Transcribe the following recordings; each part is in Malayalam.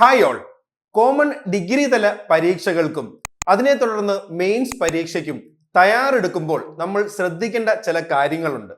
ഹായ് ഓൾ കോമൺ ഡിഗ്രി തല പരീക്ഷകൾക്കും അതിനെ തുടർന്ന് മെയിൻസ് പരീക്ഷയ്ക്കും തയ്യാറെടുക്കുമ്പോൾ നമ്മൾ ശ്രദ്ധിക്കേണ്ട ചില കാര്യങ്ങളുണ്ട്.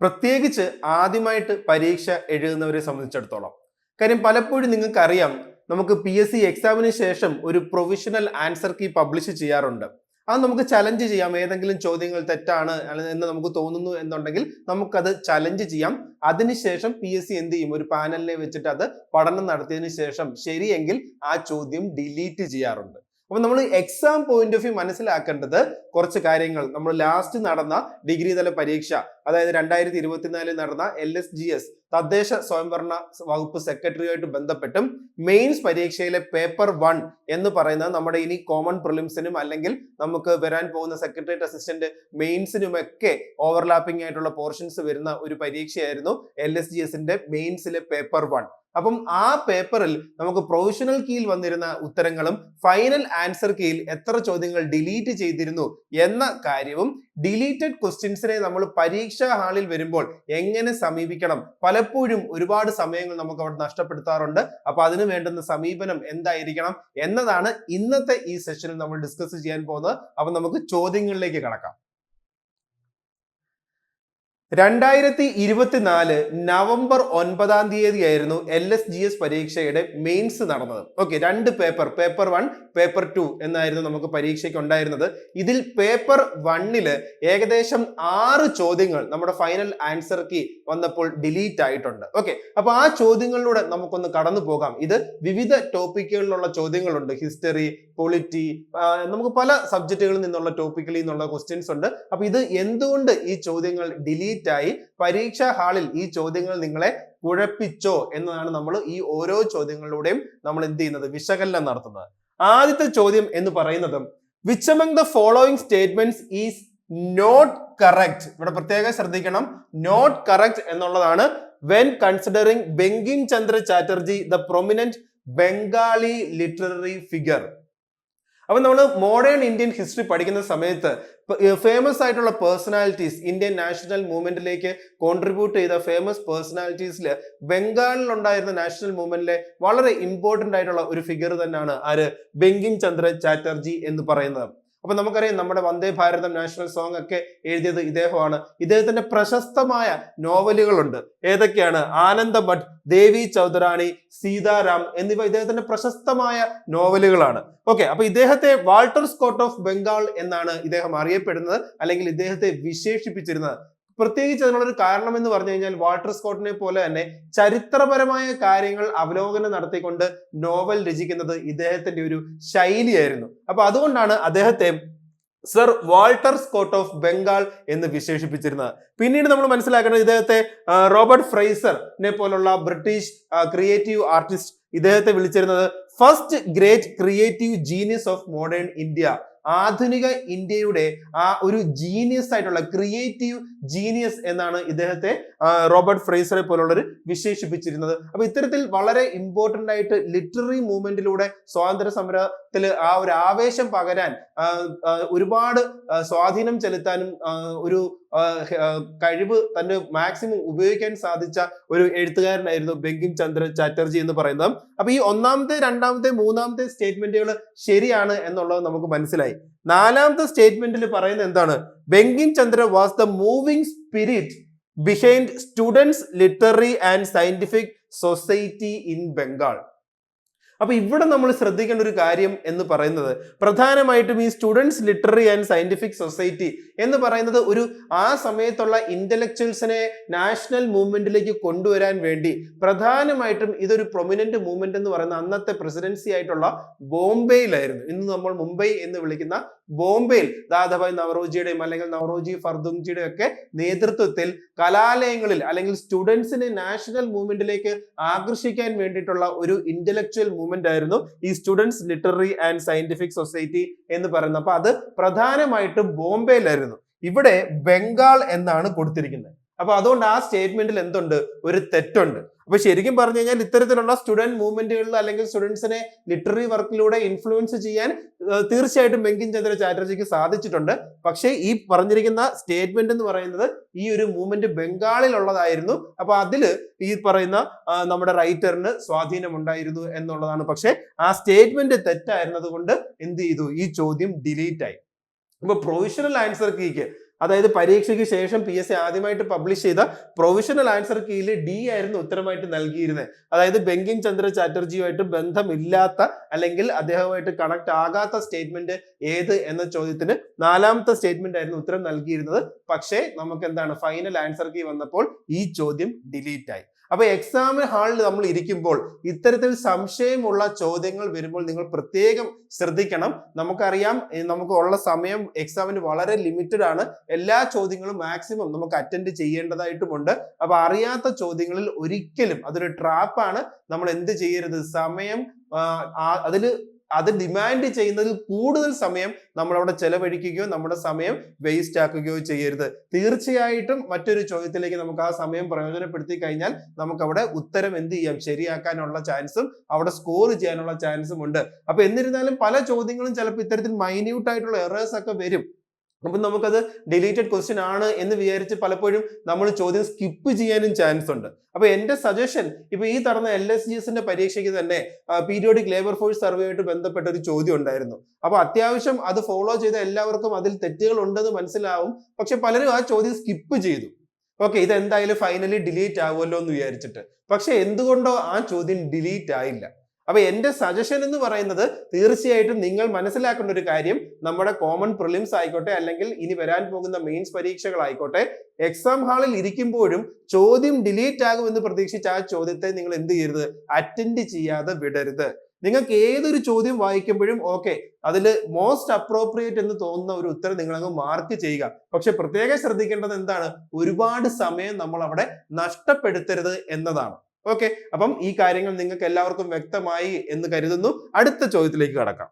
പ്രത്യേകിച്ച് ആദ്യമായിട്ട് പരീക്ഷ എഴുതുന്നവരെ സംബന്ധിച്ചിടത്തോളം. കാര്യം പലപ്പോഴും നിങ്ങൾക്കറിയാം നമുക്ക് പി എസ് സി എക്സാമിന് ശേഷം ഒരു പ്രൊവിഷണൽ ആൻസർ കീ പബ്ലിഷ് ചെയ്യാറുണ്ട്. അത് നമുക്ക് ചലഞ്ച് ചെയ്യാം. ഏതെങ്കിലും ചോദ്യങ്ങൾ തെറ്റാണ് എന്ന് നമുക്ക് തോന്നുന്നു എന്നുണ്ടെങ്കിൽ നമുക്കത് ചലഞ്ച് ചെയ്യാം. അതിനുശേഷം പി എസ് സി എന്ത് ചെയ്യും? ഒരു പാനലിനെ വെച്ചിട്ട് അത് പഠനം നടത്തിയതിനു ശേഷം ശരിയെങ്കിൽ ആ ചോദ്യം ഡിലീറ്റ് ചെയ്യാറുണ്ട്. അപ്പൊ നമ്മൾ എക്സാം പോയിന്റ് ഓഫ് വ്യൂ മനസ്സിലാക്കേണ്ടത് കുറച്ച് കാര്യങ്ങൾ. നമ്മൾ ലാസ്റ്റ് നടന്ന ഡിഗ്രി തല പരീക്ഷ അതായത് രണ്ടായിരത്തി ഇരുപത്തിനാലിൽ നടന്ന എൽ എസ് ജി എസ് തദ്ദേശ സ്വയംഭരണ വകുപ്പ് സെക്രട്ടറിയുമായിട്ട് ബന്ധപ്പെട്ടും മെയിൻസ് പരീക്ഷയിലെ പേപ്പർ വൺ എന്ന് പറയുന്നത് നമ്മുടെ ഇനി കോമൺ പ്രിലിംസിനും അല്ലെങ്കിൽ നമുക്ക് വരാൻ പോകുന്ന സെക്രട്ടേറിയറ്റ് അസിസ്റ്റന്റ് മെയിൻസിനും ഒക്കെ ഓവർലാപ്പിംഗ് ആയിട്ടുള്ള പോർഷൻസ് വരുന്ന ഒരു പരീക്ഷയായിരുന്നു എൽ എസ് ജി എസിന്റെ മെയിൻസിലെ പേപ്പർ വൺ അപ്പം ആ പേപ്പറിൽ നമുക്ക് പ്രൊവിഷണൽ കീയിൽ വന്നിരുന്ന ഉത്തരങ്ങളും ഫൈനൽ ആൻസർ കീയിൽ എത്ര ചോദ്യങ്ങൾ ഡിലീറ്റ് ചെയ്തിരുന്നു എന്ന കാര്യവും ഡിലീറ്റഡ് ക്വസ്റ്റ്യൻസിനെ നമ്മൾ പരീക്ഷാ ഹാളിൽ വരുമ്പോൾ എങ്ങനെ സമീപിക്കണം? പലപ്പോഴും ഒരുപാട് സമയങ്ങൾ നമുക്ക് അവിടെ നഷ്ടപ്പെടുത്താറുണ്ട്. അപ്പൊ അതിന് വേണ്ടുന്ന സമീപനം എന്തായിരിക്കണം എന്നതാണ് ഇന്നത്തെ ഈ സെഷനിൽ നമ്മൾ ഡിസ്കസ് ചെയ്യാൻ പോകുന്നത്. അപ്പൊ നമുക്ക് ചോദ്യങ്ങളിലേക്ക് കടക്കാം. രണ്ടായിരത്തി ഇരുപത്തിനാല് നവംബർ ഒൻപതാം തീയതി ആയിരുന്നു എൽ എസ് ജി എസ് പരീക്ഷയുടെ മെയിൻസ് നടന്നത്. ഓക്കെ രണ്ട് paper paper one paper two എന്നായിരുന്നു നമുക്ക് പരീക്ഷയ്ക്ക് ഉണ്ടായിരുന്നത് ഇതിൽ പേപ്പർ വണ്ണിൽ ഏകദേശം ആറ് ചോദ്യങ്ങൾ നമ്മുടെ ഫൈനൽ ആൻസർ കീ വന്നപ്പോൾ ഡിലീറ്റ് ആയിട്ടുണ്ട്. ഓക്കെ അപ്പൊ ആ ചോദ്യങ്ങളിലൂടെ നമുക്കൊന്ന് കടന്നു പോകാം ഇത് വിവിധ ടോപ്പിക്കുകളിലുള്ള ചോദ്യങ്ങളുണ്ട്. ഹിസ്റ്ററി പൊളിറ്റി നമുക്ക് പല സബ്ജക്റ്റുകളിൽ നിന്നുള്ള ടോപ്പിക്കിൽ നിന്നുള്ള ക്വസ്റ്റ്യൻസ് ഉണ്ട്. അപ്പൊ ഇത് എന്തുകൊണ്ട് ഈ ചോദ്യങ്ങൾ ഡിലീറ്റ് ആയി? പരീക്ഷാ ഹാളിൽ ഈ ചോദ്യങ്ങൾ നിങ്ങളെ കുഴപ്പിച്ചോ എന്നതാണ് നമ്മൾ ഈ ഓരോ ചോദ്യങ്ങളിലൂടെയും നമ്മൾ എന്ത് ചെയ്യുന്നത്? വിശകലനം നടത്തുന്നത്. ആദ്യത്തെ ചോദ്യം എന്ന് പറയുന്നത് which among the following statements is not correct ഇവിടെ പ്രത്യേകം ശ്രദ്ധിക്കണം. നോട്ട് കറക്റ്റ് എന്നുള്ളതാണ് when considering Bankim Chandra Chatterjee the prominent Bengali literary figure അപ്പൊ നമ്മൾ മോഡേൺ ഇന്ത്യൻ ഹിസ്റ്ററി പഠിക്കുന്ന സമയത്ത് ഫേമസ് ആയിട്ടുള്ള പേഴ്സണാലിറ്റീസ് ഇന്ത്യൻ നാഷണൽ മൂവ്മെന്റിലേക്ക് കോൺട്രിബ്യൂട്ട് ചെയ്ത ഫേമസ് പേഴ്സണാലിറ്റീസിൽ ബംഗാളിൽ ഉണ്ടായിരുന്ന നാഷണൽ മൂവ്മെന്റിലെ വളരെ ഇമ്പോർട്ടന്റ് ആയിട്ടുള്ള ഒരു ഫിഗർ തന്നെയാണ് ആര്? ബെങ്കിം ചന്ദ്ര ചാറ്റർജി എന്ന് പറയുന്നത്. അപ്പൊ നമുക്കറിയാം നമ്മുടെ വന്ദേ ഭാരതം നാഷണൽ സോങ് ഒക്കെ എഴുതിയത് ഇദ്ദേഹമാണ്. ഇദ്ദേഹത്തിന്റെ പ്രശസ്തമായ നോവലുകളുണ്ട്. ഏതൊക്കെയാണ്? ആനന്ദ ഭട്ട് ദേവി ചൗധരാണി സീതാറാം എന്നിവ ഇദ്ദേഹത്തിന്റെ പ്രശസ്തമായ നോവലുകളാണ്. ഓക്കെ അപ്പൊ ഇദ്ദേഹത്തെ വാൾട്ടർ സ്കോട്ട് ഓഫ് ബംഗാൾ എന്നാണ് ഇദ്ദേഹം അറിയപ്പെടുന്നത് അല്ലെങ്കിൽ ഇദ്ദേഹത്തെ വിശേഷിപ്പിച്ചിരുന്നത്. പ്രത്യേകിച്ച് അതിനുള്ളൊരു കാരണം എന്ന് പറഞ്ഞു കഴിഞ്ഞാൽ വാട്ടർ സ്കോട്ടിനെ പോലെ തന്നെ ചരിത്രപരമായ കാര്യങ്ങൾ അവലോകനം നടത്തിക്കൊണ്ട് നോവൽ രചിക്കുന്നത് ഇദ്ദേഹത്തിന്റെ ഒരു ശൈലിയായിരുന്നു. അപ്പൊ അതുകൊണ്ടാണ് അദ്ദേഹത്തെ sir Walter Scott of Bengal എന്ന് വിശേഷിപ്പിച്ചിരുന്നത്. പിന്നീട് നമ്മൾ മനസ്സിലാക്കേണ്ടത് ഇദ്ദേഹത്തെ റോബർട്ട് ഫ്രൈസറിനെ പോലുള്ള ബ്രിട്ടീഷ് ക്രിയേറ്റീവ് ആർട്ടിസ്റ്റ് ഇദ്ദേഹത്തെ വിളിച്ചിരുന്നത് first great creative genius of modern India ആധുനിക ഇന്ത്യയുടെ ആ ഒരു ജീനിയസ് ആയിട്ടുള്ള ക്രിയേറ്റീവ് ജീനിയസ് എന്നാണ് ഇദ്ദേഹത്തെ റോബർട്ട് ഫ്രേസറെ പോലുള്ളവർ വിശേഷിപ്പിച്ചിരുന്നത്. അപ്പൊ ഇത്തരത്തിൽ വളരെ ഇമ്പോർട്ടന്റ് ആയിട്ട് ലിറ്റററി മൂവ്മെന്റിലൂടെ സ്വാതന്ത്ര്യ സമരത്തിൽ ആ ഒരു ആവേശം പകരാൻ ഒരുപാട് സ്വാധീനം ചെലുത്താനും ഒരു കഴിവ് തന്റെ മാക്സിമം ഉപയോഗിക്കാൻ സാധിച്ച ഒരു എഴുത്തുകാരനായിരുന്നു ബെങ്കിം ചന്ദ്ര ചാറ്റർജി എന്ന് പറയുന്നത്. അപ്പൊ ഈ ഒന്നാമത്തെ രണ്ടാമത്തെ മൂന്നാമത്തെ സ്റ്റേറ്റ്മെന്റുകൾ ശരിയാണ് എന്നുള്ളത് നമുക്ക് മനസ്സിലായി. നാലാമത്തെ സ്റ്റേറ്റ്മെന്റിൽ പറയുന്നത് എന്താണ്? Bankim Chandra was the moving spirit behind students literary and scientific society in Bengal അപ്പൊ ഇവിടെ നമ്മൾ ശ്രദ്ധിക്കേണ്ട ഒരു കാര്യം എന്ന് പറയുന്നത് പ്രധാനമായിട്ടും ഈ students literary and scientific society എന്ന് പറയുന്നത് ഒരു ആ സമയത്തുള്ള ഇന്റലക്ച്വൽസിനെ നാഷണൽ മൂവ്മെന്റിലേക്ക് കൊണ്ടുവരാൻ വേണ്ടി പ്രധാനമായിട്ടും ഇതൊരു പ്രൊമിനന്റ് മൂവ്മെന്റ് എന്ന് പറയുന്ന അന്നത്തെ പ്രസിഡൻസി ആയിട്ടുള്ള ബോംബെയിലായിരുന്നു. ഇന്ന് നമ്മൾ മുംബൈ എന്ന് വിളിക്കുന്ന ബോംബെയിൽ ദാദാഭായ് നവറോജിയുടെയും അല്ലെങ്കിൽ നവറോജി ഫർദുംജിയുടെ ഒക്കെ നേതൃത്വത്തിൽ കലാലയങ്ങളിൽ അല്ലെങ്കിൽ സ്റ്റുഡൻസിനെ നാഷണൽ മൂവ്മെന്റിലേക്ക് ആകർഷിക്കാൻ വേണ്ടിയിട്ടുള്ള ഒരു ഇന്റലക്ച്വൽ മൂവ്മെന്റ് ആയിരുന്നു ഈ students literary and scientific society എന്ന് പറയുന്നത്. അപ്പൊ അത് പ്രധാനമായിട്ടും ബോംബെയിലായിരുന്നു. ഇവിടെ ബംഗാൾ എന്നാണ് കൊടുത്തിരിക്കുന്നത്. അപ്പൊ അതുകൊണ്ട് ആ സ്റ്റേറ്റ്മെന്റിൽ എന്തുണ്ട്? ഒരു തെറ്റുണ്ട്. അപ്പൊ ശരിക്കും പറഞ്ഞു കഴിഞ്ഞാൽ ഇത്തരത്തിലുള്ള സ്റ്റുഡന്റ് മൂവ്മെന്റുകളിൽ അല്ലെങ്കിൽ സ്റ്റുഡൻസിനെ ലിറ്റററി വർക്കിലൂടെ ഇൻഫ്ലുവൻസ് ചെയ്യാൻ തീർച്ചയായിട്ടും ബെങ്കിൻ ചന്ദ്ര ചാറ്റർജിക്ക് സാധിച്ചിട്ടുണ്ട്. പക്ഷേ ഈ പറഞ്ഞിരിക്കുന്ന സ്റ്റേറ്റ്മെന്റ് എന്ന് പറയുന്നത് ഈ ഒരു മൂവ്മെന്റ് ബംഗാളിലുള്ളതായിരുന്നു. അപ്പൊ അതിൽ ഈ പറയുന്ന നമ്മുടെ റൈറ്ററിന് സ്വാധീനം ഉണ്ടായിരുന്നു എന്നുള്ളതാണ്. പക്ഷേ ആ സ്റ്റേറ്റ്മെന്റ് തെറ്റായിരുന്നത് കൊണ്ട് എന്ത് ചെയ്തു? ഈ ചോദ്യം ഡിലീറ്റ് ആയി. അപ്പൊ പ്രൊവിഷണൽ ആൻസർ കീക്ക് അതായത് പരീക്ഷയ്ക്ക് ശേഷം പി എസ് സി ആദ്യമായിട്ട് പബ്ലിഷ് ചെയ്ത പ്രൊവിഷണൽ ആൻസർ കീയിൽ ഡി ആയിരുന്നു ഉത്തരമായിട്ട് നൽകിയിരുന്നത് അതായത് ബെങ്കിം ചന്ദ്ര ചാറ്റർജിയുമായിട്ട് ബന്ധമില്ലാത്ത അല്ലെങ്കിൽ അദ്ദേഹവുമായിട്ട് കണക്ട് ആകാത്ത സ്റ്റേറ്റ്മെന്റ് ഏത് എന്ന ചോദ്യത്തിന് നാലാമത്തെ സ്റ്റേറ്റ്മെന്റ് ആയിരുന്നു ഉത്തരം നൽകിയിരുന്നത്. പക്ഷേ നമുക്ക് എന്താണ് ഫൈനൽ ആൻസർ കീ വന്നപ്പോൾ ഈ ചോദ്യം ഡിലീറ്റ് ആയി. അപ്പൊ എക്സാം ഹാളിൽ നമ്മൾ ഇരിക്കുമ്പോൾ ഇത്തരത്തിൽ സംശയമുള്ള ചോദ്യങ്ങൾ വരുമ്പോൾ നിങ്ങൾ പ്രത്യേകം ശ്രദ്ധിക്കണം. നമുക്കറിയാം നമുക്ക് ഉള്ള സമയം എക്സാമിന് വളരെ ലിമിറ്റഡ് ആണ്. എല്ലാ ചോദ്യങ്ങളും മാക്സിമം നമുക്ക് അറ്റൻഡ് ചെയ്യേണ്ടതായിട്ടുമുണ്ട്. അപ്പൊ അറിയാത്ത ചോദ്യങ്ങളിൽ ഒരിക്കലും അതൊരു ട്രാപ്പാണ് നമ്മൾ എന്ത് ചെയ്യരുത്? സമയം അതിൽ അത് ഡിമാൻഡ് ചെയ്യുന്നതിൽ കൂടുതൽ സമയം നമ്മൾ അവിടെ ചെലവഴിക്കുകയോ നമ്മുടെ സമയം വേസ്റ്റ് ആക്കുകയോ ചെയ്യരുത്. തീർച്ചയായിട്ടും മറ്റൊരു ചോദ്യത്തിലേക്ക് നമുക്ക് ആ സമയം പ്രയോജനപ്പെടുത്തി കഴിഞ്ഞാൽ നമുക്ക് അവിടെ ഉത്തരം എന്ത് ചെയ്യാം? ശരിയാക്കാനുള്ള ചാൻസും അവിടെ സ്കോർ ചെയ്യാനുള്ള ചാൻസും ഉണ്ട്. അപ്പൊ എന്നിരുന്നാലും പല ചോദ്യങ്ങളും ചിലപ്പോൾ ഇത്തരത്തിൽ മൈന്യൂട്ട് ആയിട്ടുള്ള എറേഴ്സ് ഒക്കെ വരും. അപ്പൊ നമുക്കത് ഡിലീറ്റഡ് ക്വസ്റ്റ്യൻ ആണ് എന്ന് വിചാരിച്ച് പലപ്പോഴും നമ്മൾ ചോദ്യം സ്കിപ്പ് ചെയ്യാനും ചാൻസ് ഉണ്ട്. അപ്പൊ എന്റെ സജഷൻ ഇപ്പൊ ഈ തടന്ന എൽ എസ് ജി എസിന്റെ പരീക്ഷയ്ക്ക് തന്നെ പീരിയോഡിക് ലേബർ ഫോഴ്സ് സർവേയായിട്ട് ബന്ധപ്പെട്ട ഒരു ചോദ്യം ഉണ്ടായിരുന്നു. അപ്പൊ അത്യാവശ്യം അത് ഫോളോ ചെയ്ത എല്ലാവർക്കും അതിൽ തെറ്റുകൾ ഉണ്ടെന്ന് മനസ്സിലാവും. പക്ഷെ പലരും ആ ചോദ്യം സ്കിപ്പ് ചെയ്തു. ഓക്കെ ഇത് എന്തായാലും ഫൈനലി ഡിലീറ്റ് ആവുമല്ലോ എന്ന് വിചാരിച്ചിട്ട്. പക്ഷെ എന്തുകൊണ്ടോ ആ ചോദ്യം ഡിലീറ്റ് ആയില്ല. അപ്പൊ എന്റെ സജഷൻ എന്ന് പറയുന്നത് തീർച്ചയായിട്ടും നിങ്ങൾ മനസ്സിലാക്കേണ്ട ഒരു കാര്യം നമ്മുടെ കോമൺ പ്രിലിംസ് ആയിക്കോട്ടെ അല്ലെങ്കിൽ ഇനി വരാൻ പോകുന്ന മെയിൻസ് പരീക്ഷകളായിക്കോട്ടെ എക്സാം ഹാളിൽ ഇരിക്കുമ്പോഴും ചോദ്യം ഡിലീറ്റ് ആകുമെന്ന് പ്രതീക്ഷിച്ച് ആ ചോദ്യത്തെ നിങ്ങൾ എന്ത് ചെയ്യരുത്? അറ്റൻഡ് ചെയ്യാതെ വിടരുത്. നിങ്ങൾക്ക് ഏതൊരു ചോദ്യം വായിക്കുമ്പോഴും ഓക്കെ അതിൽ മോസ്റ്റ് അപ്രോപ്രിയേറ്റ് എന്ന് തോന്നുന്ന ഒരു ഉത്തരം നിങ്ങൾ അങ്ങ് മാർക്ക് ചെയ്യുക. പക്ഷെ പ്രത്യേകം ശ്രദ്ധിക്കേണ്ടത് എന്താണ്? ഒരുപാട് സമയം നമ്മൾ അവിടെ നഷ്ടപ്പെടുത്തരുത് എന്നതാണ്. ഓക്കെ അപ്പം ഈ കാര്യങ്ങൾ നിങ്ങൾക്ക് എല്ലാവർക്കും വ്യക്തമായി എന്ന് കരുതുന്നു. അടുത്ത ചോദ്യത്തിലേക്ക് കടക്കാം.